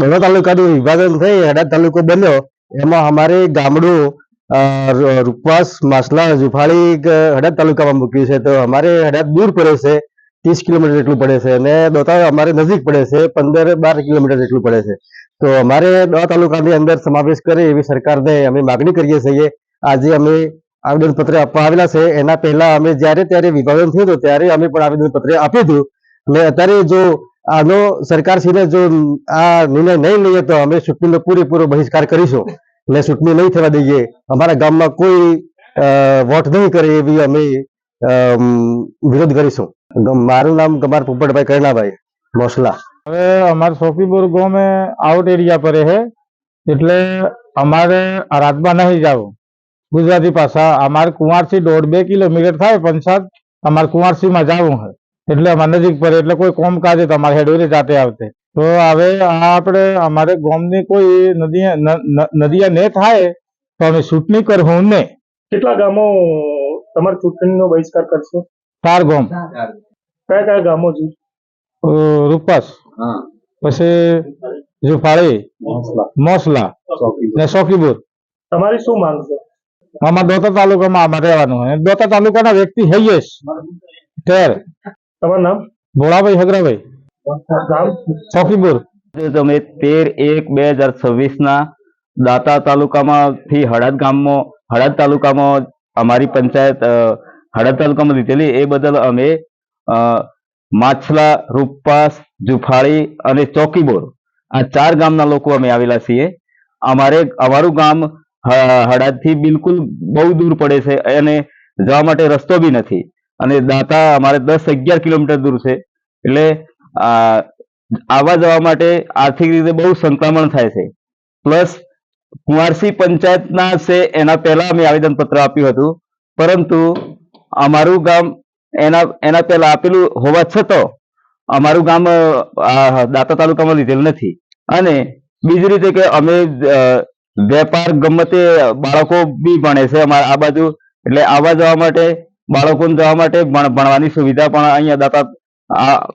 બધા તાલુકાનું વિભાજન થઈ હડાદ તાલુકો બન્યો. એમાં અમારે ગામડું રૂપવાસ માસલા જુફાળી હડાદ તાલુકામાં મૂક્યું છે. તો અમારે હડાદ દૂર પડે છે, ત્રીસ કિલોમીટર જેટલું પડે છે અને દોતા અમારે નજીક પડે છે, પંદર બાર કિલોમીટર જેટલું પડે છે. તો અમારે દવા તાલુકાની અંદર સમાવેશ કરે એવી સરકારને અમે માગણી કરીએ છીએ. આજે અમે આવેદનપત્ર આપવા આવેલા છે. એના પહેલા અમે જ્યારે, ત્યારે વિભાજન થયું હતું, ત્યારે અમે પણ આવેદનપત્ર આપ્યું હતું. અને અત્યારે જો આનો સરકારશ્રીને જો આ નિર્ણય નહીં લઈએ તો અમે ચૂંટણીનો પૂરેપૂરો બહિષ્કાર કરીશું. એટલે ચૂંટણી નહીં થવા દઈએ. અમારા ગામમાં કોઈ વોટ નહીં કરે એવી અમે વિરોધ કરીશું. મારું નામ કમાર પોપટભાઈ કરણાભાઈ, મોસલા. હવે અમારે સોફીપુર ગામ આઉટ એરિયા પર હે એટલે અમારે રાતમાં નહીં જવું. ગુજરાતી ભાષા, અમારે કુંવારસી દોઢ બે કિલોમીટર થાય પંચાયત અમારે કુંવારસીમાં જવું છે. એટલે અમારે નજીક પડે એટલે કોઈ કોમ કાજે તમારે હેડોરી જાતે આવતે તો હવે આપણે અમારે ગામની કોઈ નદી નદીયા ને થાય તો અમે ચૂંટણી કરવું ને. કેટલા ગામો તમારી ચૂંટણીનો બહિષ્કાર કરશે? ચાર ગામ. કયા કયા ગામો છે? રૂપસ. પછી જુફાળી મોસલા. ને સોકીપુર તમારી શું માંગ છે? આમાં દોતા તાલુકામાં આમાં રહેવાનું દોતા તાલુકાના વ્યક્તિ હૈયેશ તેર તમારું નામ? ભોળાભાઈ હગરાભાઈ. સોફીપુર તમે તેર એક બે હજાર છવ્વીસ ના દાતા તાલુકામાંથી હળદ ગામમાં હળદ તાલુકામાં અમારી પંચાયત હળદ તાલુકામાં લીધેલી એ બદલ અમે અ, માછલા રૂપાસ જુફાળી અને ચોકીબોર આ ચાર ગામના લોકો અમે આવેલા છીએ. અમારે અમારું ગામ હળદથી બિલકુલ બહુ દૂર પડે છે અને જવા માટે રસ્તો બી નથી. અને દાંતા અમારે દસ અગિયાર કિલોમીટર દૂર છે. એટલે આવવા જવા માટે આર્થિક રીતે બહુ સંક્રમણ થાય છે. પ્લસ, કુંવારસી પંચાયતના છે, એના પહેલા અમે આવેદનપત્ર આપ્યું હતું. પરંતુ, અમારું ગામ એના એના પહેલા આપેલું હોવા છતાં, અમારું ગામ દાતા તાલુકામાં લીધેલું નથી. અને બીજી રીતે કે અમે વેપાર ગમે તે બાળકો બી ભણે છે અમારા આ બાજુ. એટલે આવવા જવા માટે બાળકોને જવા માટે ભણ- ભણવાની સુવિધા પણ અહીંયા દાતા આ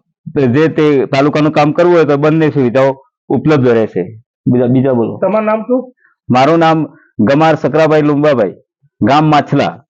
જે તે તાલુકાનું કામ કરવું હોય તો બંને સુવિધાઓ ઉપલબ્ધ રહેશે. બીજા બીજા બોલો. તમારું નામ શું? મારું નામ ગમાર સકરાભાઈ લુંબાભાઈ ગામ માછલા.